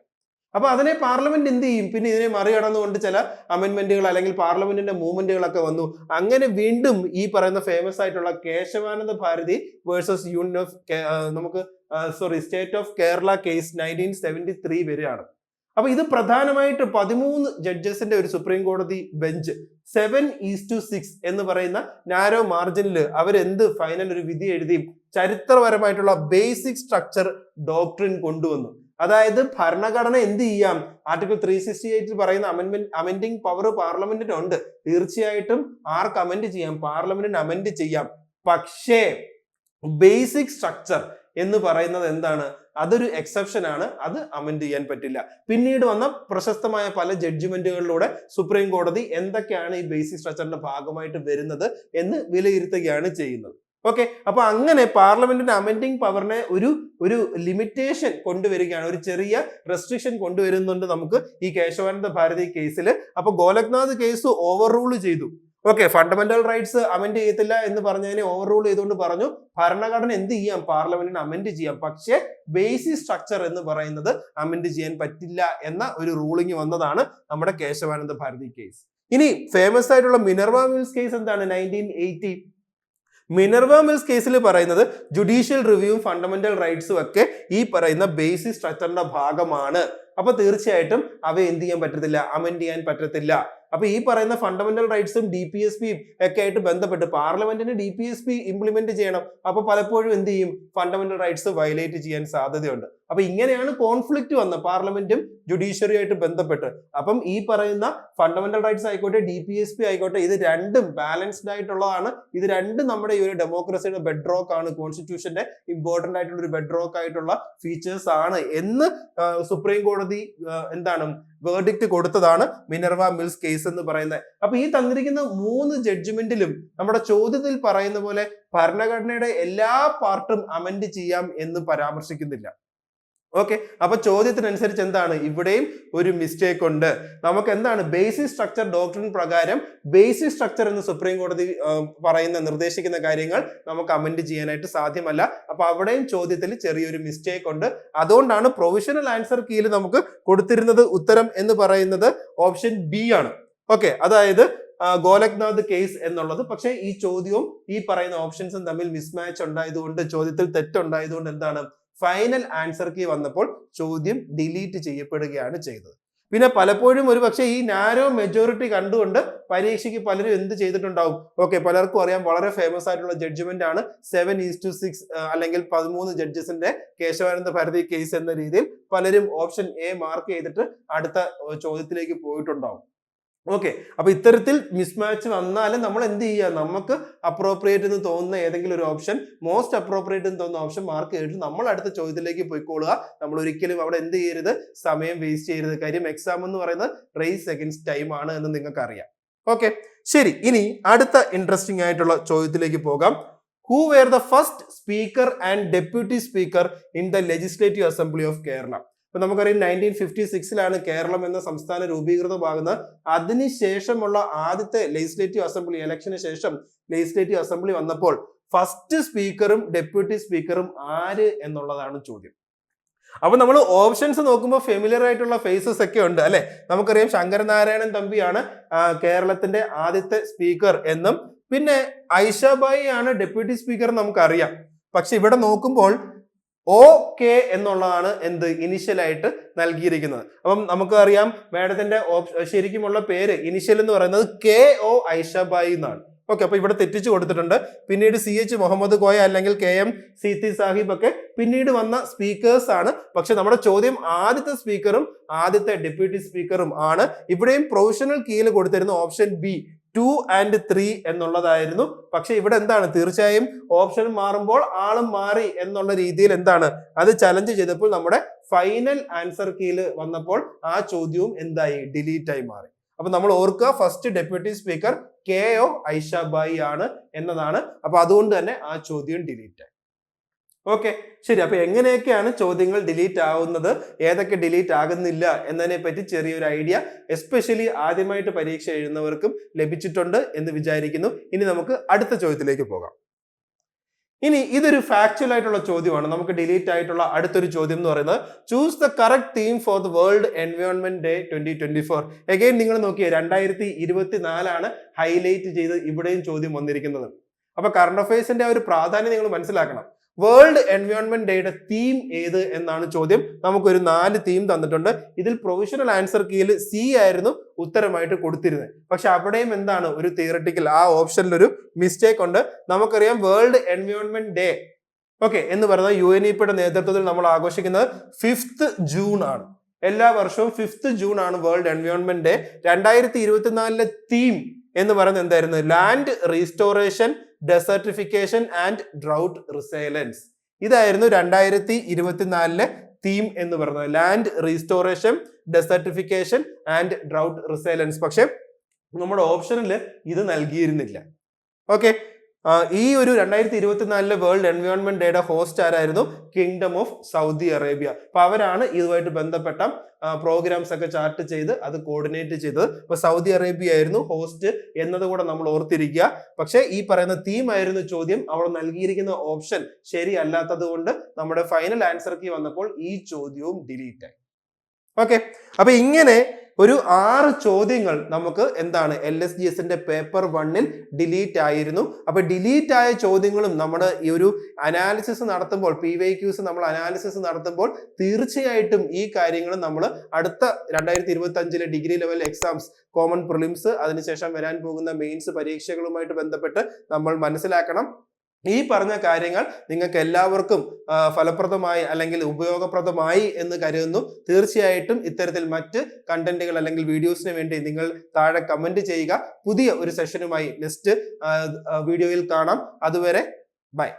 അപ്പൊ അതിനെ പാർലമെന്റ് എന്ത് ചെയ്യും? പിന്നെ ഇതിനെ മറികടന്നുകൊണ്ട് ചില അമെന്റ്മെന്റുകൾ അല്ലെങ്കിൽ പാർലമെന്റിന്റെ മൂവ്മെന്റുകളൊക്കെ വന്നു. അങ്ങനെ വീണ്ടും ഈ പറയുന്ന ഫേമസ് ആയിട്ടുള്ള Kesavananda Bharati versus union of നമുക്ക് sorry state of Kerala case nineteen seventy three വരെയാണ്. അപ്പൊ ഇത് പ്രധാനമായിട്ട് പതിമൂന്ന് ജഡ്ജസിന്റെ ഒരു സുപ്രീം കോടതി bench seven is to six എന്ന് പറയുന്ന നാരോ മാർജിനിൽ അവരെന്ത് ഫൈനൽ ഒരു വിധി എഴുതിയും ചരിത്രപരമായിട്ടുള്ള ബേസിക് സ്ട്രക്ചർ ഡോക്ട്രിൻ കൊണ്ടുവന്നു. അതായത് ഭരണഘടന എന്ത് ചെയ്യാം? ആർട്ടിക്കിൾ ത്രീ സിക്സ്റ്റി എയ്റ്റിൽ പറയുന്ന അമെന്റ്മെന്റ് അമെൻഡിങ് പവർ പാർലമെന്റിനുണ്ട് തീർച്ചയായിട്ടും ആർക്ക് അമെന്റ് ചെയ്യാം? പാർലമെന്റിന് അമെന്റ് ചെയ്യാം. പക്ഷേ ബേസിക് സ്ട്രക്ചർ എന്ന് പറയുന്നത് എന്താണ്? അതൊരു എക്സെപ്ഷൻ ആണ്. അത് അമെൻഡ് ചെയ്യാൻ പറ്റില്ല. പിന്നീട് വന്ന പ്രശസ്തമായ പല ജഡ്ജ്മെന്റുകളിലൂടെ സുപ്രീം കോടതി എന്തൊക്കെയാണ് ഈ ബേസിക് സ്ട്രക്ചറിന്റെ ഭാഗമായിട്ട് വരുന്നത് എന്ന് വിലയിരുത്തുകയാണ് ചെയ്യുന്നത്. ഓക്കെ അപ്പൊ അങ്ങനെ പാർലമെന്റിന്റെ അമെൻഡിങ് പവറിനെ ഒരു ഒരു ലിമിറ്റേഷൻ കൊണ്ടുവരികയാണ്. ഒരു ചെറിയ റെസ്ട്രിക്ഷൻ കൊണ്ടുവരുന്നുണ്ട് നമുക്ക് ഈ കേശവാനന്ദ ഭാരതി കേസിൽ അപ്പൊ ഗോലക്നാഥ് കേസ് ഓവർ റൂൾ ചെയ്തു. ഓക്കെ ഫണ്ടമെന്റൽ റൈറ്റ്സ് അമെൻഡ് ചെയ്യത്തില്ല എന്ന് പറഞ്ഞതിനെ ഓവർ റൂൾ ചെയ്തുകൊണ്ട് പറഞ്ഞു ഭരണഘടന എന്ത് ചെയ്യാം? പാർലമെന്റിന് അമെൻഡ് ചെയ്യാം. പക്ഷേ ബേസിക് സ്ട്രക്ചർ എന്ന് പറയുന്നത് അമെൻഡ് ചെയ്യാൻ പറ്റില്ല എന്ന ഒരു റൂളിംഗ് വന്നതാണ് നമ്മുടെ കേശവാനന്ദ ഭാരതി കേസ് ഇനി ഫേമസ് ആയിട്ടുള്ള മിനർവ മിൽസ് കേസ് എന്താണ്? നയന്റീൻ എയ്റ്റി മിനർവ മിൽസ് കേസിൽ പറയുന്നത് ജുഡീഷ്യൽ റിവ്യൂവും ഫണ്ടമെന്റൽ റൈറ്റ്സും ഒക്കെ ഈ പറയുന്ന ബേസിക് സ്ട്രക്ചറിന്റെ ഭാഗമാണ്. അപ്പൊ തീർച്ചയായിട്ടും അവ എന്ത് ചെയ്യാൻ പറ്റത്തില്ല? അമെൻഡ് ചെയ്യാൻ പറ്റത്തില്ല. അപ്പൊ ഈ പറയുന്ന ഫണ്ടമെന്റൽ റൈറ്റ്സും ഡി പി എസ് പിയും ഒക്കെ ആയിട്ട് ബന്ധപ്പെട്ട് പാർലമെന്റിന് D P S P implement ചെയ്യണം. അപ്പൊ പലപ്പോഴും എന്ത് ചെയ്യും? ഫണ്ടമെന്റൽ റൈറ്റ്സ് വയലേറ്റ് ചെയ്യാൻ സാധ്യതയുണ്ട്. അപ്പൊ ഇങ്ങനെയാണ് കോൺഫ്ലിക്റ്റ് വന്നത്. പാർലമെന്റും ജുഡീഷ്യറിയായിട്ട് ബന്ധപ്പെട്ട്. അപ്പം ഈ പറയുന്ന ഫണ്ടമെന്റൽ റൈറ്റ്സ് ആയിക്കോട്ടെ ഡി പി എസ് പി ആയിക്കോട്ടെ ഇത് രണ്ടും ബാലൻസ്ഡ് ആയിട്ടുള്ളതാണ്. ഇത് രണ്ടും നമ്മുടെ ഈ ഒരു ഡെമോക്രസിയുടെ ബെഡ് റോക്ക് ആണ്. കോൺസ്റ്റിറ്റ്യൂഷന്റെ ഇമ്പോർട്ടന്റ് ആയിട്ടുള്ള ഒരു ബെഡ് റോക്ക് ആയിട്ടുള്ള ഫീച്ചേഴ്സ് ആണ് എന്ന് സുപ്രീം കോടതി എന്താണ് വേർഡിക്റ്റ് കൊടുത്തതാണ് മിനർവ മിൽസ് കേസ് എന്ന് പറയുന്നത്. അപ്പൊ ഈ തന്നിരിക്കുന്ന മൂന്ന് ജഡ്ജ്മെന്റിലും നമ്മുടെ ചോദ്യത്തിൽ പറയുന്ന പോലെ ഭരണഘടനയുടെ എല്ലാ പാർട്ടും അമെൻഡ് ചെയ്യാം എന്ന് പരാമർശിക്കുന്നില്ല. ഓക്കെ അപ്പൊ ചോദ്യത്തിനനുസരിച്ച് എന്താണ്? ഇവിടെയും ഒരു മിസ്റ്റേക്ക് ഉണ്ട്. നമുക്ക് എന്താണ് ബേസിക് സ്ട്രക്ചർ ഡോക്ടറിൻ പ്രകാരം ബേസിക് സ്ട്രക്ചർ എന്ന് സുപ്രീം കോടതി പറയുന്ന നിർദ്ദേശിക്കുന്ന കാര്യങ്ങൾ നമുക്ക് അമെൻഡ് ചെയ്യാനായിട്ട് സാധ്യമല്ല. അപ്പൊ അവിടെയും ചോദ്യത്തിൽ ചെറിയൊരു മിസ്റ്റേക്ക് ഉണ്ട്. അതുകൊണ്ടാണ് പ്രൊവിഷണൽ ആൻസർ കീയിൽ നമുക്ക് കൊടുത്തിരുന്നത് ഉത്തരം എന്ന് പറയുന്നത് ഓപ്ഷൻ ബി ആണ്. ഓക്കെ അതായത് ഗോലക്നാഥ് കേസ് എന്നുള്ളത്. പക്ഷേ ഈ ചോദ്യവും ഈ പറയുന്ന ഓപ്ഷൻസും തമ്മിൽ മിസ്മാച്ച് ഉണ്ടായതുകൊണ്ട് ചോദ്യത്തിൽ തെറ്റുണ്ടായതുകൊണ്ട് എന്താണ്? ഫൈനൽ ആൻസർ കീ വന്നപ്പോൾ ചോദ്യം ഡിലീറ്റ് ചെയ്യപ്പെടുകയാണ് ചെയ്തത്. പിന്നെ പലപ്പോഴും ഒരു പക്ഷേ ഈ നാരോ മെജോറിറ്റി കണ്ടുകൊണ്ട് പരീക്ഷയ്ക്ക് പലരും എന്ത് ചെയ്തിട്ടുണ്ടാവും? ഓക്കെ പലർക്കും അറിയാം വളരെ ഫേമസ് ആയിട്ടുള്ള ജഡ്ജ്മെന്റ് ആണ് സെവൻ ഈസ് ടു സിക്സ് അല്ലെങ്കിൽ പതിമൂന്ന് ജഡ്ജസിന്റെ കേശവാനന്ദ ഭാരതി കേസ് എന്ന രീതിയിൽ പലരും ഓപ്ഷൻ എ മാർക്ക് ചെയ്തിട്ട് അടുത്ത ചോദ്യത്തിലേക്ക് പോയിട്ടുണ്ടാവും. ഓക്കെ അപ്പൊ ഇത്തരത്തിൽ മിസ്മാച്ച് വന്നാലും നമ്മൾ എന്ത് ചെയ്യുക നമുക്ക് അപ്രോപ്രിയേറ്റ് എന്ന് തോന്നുന്ന ഏതെങ്കിലും ഒരു ഓപ്ഷൻ മോസ്റ്റ് അപ്രോപ്രിയേറ്റ് എന്ന് തോന്നുന്ന ഓപ്ഷൻ മാർക്ക് ചെയ്തിട്ട് നമ്മൾ അടുത്ത ചോദ്യത്തിലേക്ക് പോയിക്കോളുക നമ്മൾ ഒരിക്കലും അവിടെ എന്ത് ചെയ്യരുത്? സമയം വേസ്റ്റ് ചെയ്യരുത്. കാര്യം എക്സാം എന്ന് പറയുന്നത് റേസ് അഗൻസ്റ്റ് ടൈം ആണ് എന്ന് നിങ്ങൾക്ക് അറിയാം ഓക്കെ ശരി. ഇനി അടുത്ത ഇൻട്രസ്റ്റിംഗ് ആയിട്ടുള്ള ചോദ്യത്തിലേക്ക് പോകാം. Who were the first speaker and deputy speaker in the legislative assembly of Kerala ഇപ്പൊ നമുക്കറിയാം നയന്റീൻ ഫിഫ്റ്റി സിക്സിലാണ് കേരളം എന്ന സംസ്ഥാനം രൂപീകൃതമാകുന്നത്. അതിനുശേഷമുള്ള ആദ്യത്തെ ലെജിസ്ലേറ്റീവ് അസംബ്ലി ഇലക്ഷന് ശേഷം ലെജിസ്ലേറ്റീവ് അസംബ്ലി വന്നപ്പോൾ ഫസ്റ്റ് സ്പീക്കറും ഡെപ്യൂട്ടി സ്പീക്കറും ആര് എന്നുള്ളതാണ് ചോദ്യം. അപ്പൊ നമ്മൾ ഓപ്ഷൻസ് നോക്കുമ്പോൾ ഫെമിലിയർ ആയിട്ടുള്ള ഫേസസ് ഒക്കെ ഉണ്ട് അല്ലെ? നമുക്കറിയാം ശങ്കരനാരായണൻ തമ്പിയാണ് കേരളത്തിന്റെ ആദ്യത്തെ സ്പീക്കർ എന്നും പിന്നെ ഐഷാബായി ആണ് ഡെപ്യൂട്ടി സ്പീക്കർ നമുക്കറിയാം. പക്ഷെ ഇവിടെ നോക്കുമ്പോൾ ഒ കെ എന്നുള്ളതാണ് എന്ത് ഇനിഷ്യൽ ആയിട്ട് നൽകിയിരിക്കുന്നത്. അപ്പം നമുക്ക് അറിയാം മാഡത്തിന്റെ ശരിക്കുമുള്ള പേര് ഇനിഷ്യൽ എന്ന് പറയുന്നത് കെ ഒ ഐഷബായി എന്നാണ്. ഓക്കെ അപ്പൊ ഇവിടെ തെറ്റിച്ചു കൊടുത്തിട്ടുണ്ട്. പിന്നീട് സി എച്ച് മുഹമ്മദ് കോയ അല്ലെങ്കിൽ കെ എം സീത്തി സാഹിബ് ഒക്കെ പിന്നീട് വന്ന സ്പീക്കേഴ്സ് ആണ്. പക്ഷെ നമ്മുടെ ചോദ്യം ആദ്യത്തെ സ്പീക്കറും ആദ്യത്തെ ഡെപ്യൂട്ടി സ്പീക്കറും ആണ്. ഇവിടെയും പ്രൊഫഷണൽ കീയിൽ കൊടുത്തിരുന്ന option B two and three എന്നുള്ളതായിരുന്നു. പക്ഷെ ഇവിടെ എന്താണ്? തീർച്ചയായും ഓപ്ഷൻ മാറുമ്പോൾ ആളും മാറി എന്നുള്ള രീതിയിൽ എന്താണ്? അത് ചലഞ്ച് ചെയ്തപ്പോൾ നമ്മുടെ ഫൈനൽ ആൻസർ കീയിൽ വന്നപ്പോൾ ആ ചോദ്യവും എന്തായി? ഡിലീറ്റ് ആയി മാറി. അപ്പൊ നമ്മൾ ഓർക്കുക first deputy speaker K O Aishabai ആണ് എന്നതാണ്. അപ്പൊ അതുകൊണ്ട് തന്നെ ആ ചോദ്യം ഡിലീറ്റ് ആയി. ഓക്കെ ശരി. അപ്പൊ എങ്ങനെയൊക്കെയാണ് ചോദ്യങ്ങൾ ഡിലീറ്റ് ആവുന്നത്? ഏതൊക്കെ ഡിലീറ്റ് ആകുന്നില്ല എന്നതിനെ പറ്റി ചെറിയൊരു ഐഡിയ. എസ്പെഷ്യലി ആദ്യമായിട്ട് പരീക്ഷ എഴുതുന്നവർക്കും ലഭിച്ചിട്ടുണ്ട് എന്ന് വിചാരിക്കുന്നു. ഇനി നമുക്ക് അടുത്ത ചോദ്യത്തിലേക്ക് പോകാം. ഇനി ഇതൊരു ഫാക്ച്വൽ ആയിട്ടുള്ള ചോദ്യമാണ്. നമുക്ക് ഡിലീറ്റ് ആയിട്ടുള്ള അടുത്തൊരു ചോദ്യം എന്ന് പറയുന്നത് choose the correct theme for the world environment day twenty twenty four again നിങ്ങൾ നോക്കിയേ രണ്ടായിരത്തി ഇരുപത്തി നാലാണ് ഹൈലൈറ്റ് ചെയ്ത് ഇവിടെയും ചോദ്യം വന്നിരിക്കുന്നത്. അപ്പൊ കറണ്ട് അഫയേഴ്സിന്റെ ആ ഒരു പ്രാധാന്യം നിങ്ങൾ മനസ്സിലാക്കണം. വേൾഡ് എൻവയോൺമെന്റ് ഡേയുടെ തീം ഏത് എന്നാണ് ചോദ്യം. നമുക്കൊരു നാല് തീം തന്നിട്ടുണ്ട്. ഇതിൽ പ്രൊവിഷണൽ ആൻസർ കീയിൽ സി ആയിരുന്നു ഉത്തരമായിട്ട് കൊടുത്തിരുന്നത്. പക്ഷെ അവിടെയും എന്താണ് ഒരു തിയറട്ടിക്കൽ ആ ഓപ്ഷനിൽ ഒരു മിസ്റ്റേക്ക് ഉണ്ട്. നമുക്കറിയാം വേൾഡ് എൻവയോൺമെന്റ് ഡേ. ഓക്കെ എന്ന് പറയുന്നത് യു എൻ ഇ നേതൃത്വത്തിൽ നമ്മൾ ആഘോഷിക്കുന്നത് ഫിഫ്ത്ത് ജൂൺ ആണ്. എല്ലാ വർഷവും ഫിഫ്ത്ത് ജൂൺ ആണ് വേൾഡ് എൻവയോൺമെന്റ് ഡേ. രണ്ടായിരത്തി ഇരുപത്തിനാലിലെ തീം എന്ന് പറയുന്നത് എന്തായിരുന്നു? Land restoration desertification and drought resilience ഇതായിരുന്നു രണ്ടായിരത്തി ഇരുപത്തിനാലിലെ തീം എന്ന് പറയുന്നത്. Land restoration desertification and drought resilience പക്ഷെ നമ്മുടെ ഓപ്ഷനിൽ ഇത് നൽകിയിരുന്നില്ല. ഓക്കെ ഈ ഒരു രണ്ടായിരത്തി ഇരുപത്തിനാലിലെ വേൾഡ് എൻവയോൺമെന്റ് ഡേയുടെ ഹോസ്റ്റ് ആരായിരുന്നു? കിങ്ഡം ഓഫ് സൗദി അറേബ്യ അപ്പൊ അവരാണ് ഇതുമായിട്ട് ബന്ധപ്പെട്ട പ്രോഗ്രാംസ് ഒക്കെ ചാർട്ട് ചെയ്ത് അത് കോർഡിനേറ്റ് ചെയ്തത്. അപ്പൊ സൗദി അറേബ്യ ആയിരുന്നു ഹോസ്റ്റ് എന്നത് കൂടെ നമ്മൾ ഓർത്തിരിക്കുക. പക്ഷേ ഈ പറയുന്ന തീം ആയിരുന്നു ചോദ്യം. അവൾ നൽകിയിരിക്കുന്ന ഓപ്ഷൻ ശരിയല്ലാത്തത് കൊണ്ട് നമ്മുടെ ഫൈനൽ ആൻസർ കീ വന്നപ്പോൾ ഈ ചോദ്യവും ഡിലീറ്റ് ആയി. ഓക്കെ അപ്പൊ ഇങ്ങനെ ഒരു ആറ് ചോദ്യങ്ങൾ നമുക്ക് എന്താണ് എൽ എസ് ജി എസിന്റെ പേപ്പർ വണ്ണിൽ ഡിലീറ്റ് ആയിരുന്നു. അപ്പൊ ഡിലീറ്റ് ആയ ചോദ്യങ്ങളും നമ്മുടെ ഈ ഒരു അനാലിസിസ് നടത്തുമ്പോൾ പി വൈ ക്യൂസ് നമ്മൾ അനാലിസിസ് നടത്തുമ്പോൾ തീർച്ചയായിട്ടും ഈ കാര്യങ്ങൾ നമ്മൾ അടുത്ത രണ്ടായിരത്തി ഇരുപത്തി അഞ്ചിലെ degree level exams common prelims അതിനുശേഷം വരാൻ പോകുന്ന മെയിൻസ് പരീക്ഷകളുമായിട്ട് ബന്ധപ്പെട്ട് നമ്മൾ മനസ്സിലാക്കണം. ഈ പറഞ്ഞ കാര്യങ്ങൾ നിങ്ങൾക്ക് എല്ലാവർക്കും ഫലപ്രദമായി അല്ലെങ്കിൽ ഉപയോഗപ്രദമായി എന്ന് കരുതുന്നു. തീർച്ചയായിട്ടും ഇത്തരത്തിൽ മറ്റ് കണ്ടന്റുകൾ അല്ലെങ്കിൽ വീഡിയോസിന് വേണ്ടി നിങ്ങൾ താഴെ കമന്റ് ചെയ്യുക. പുതിയ ഒരു സെഷനുമായി നെക്സ്റ്റ് വീഡിയോയിൽ കാണാം. അതുവരെ ബൈ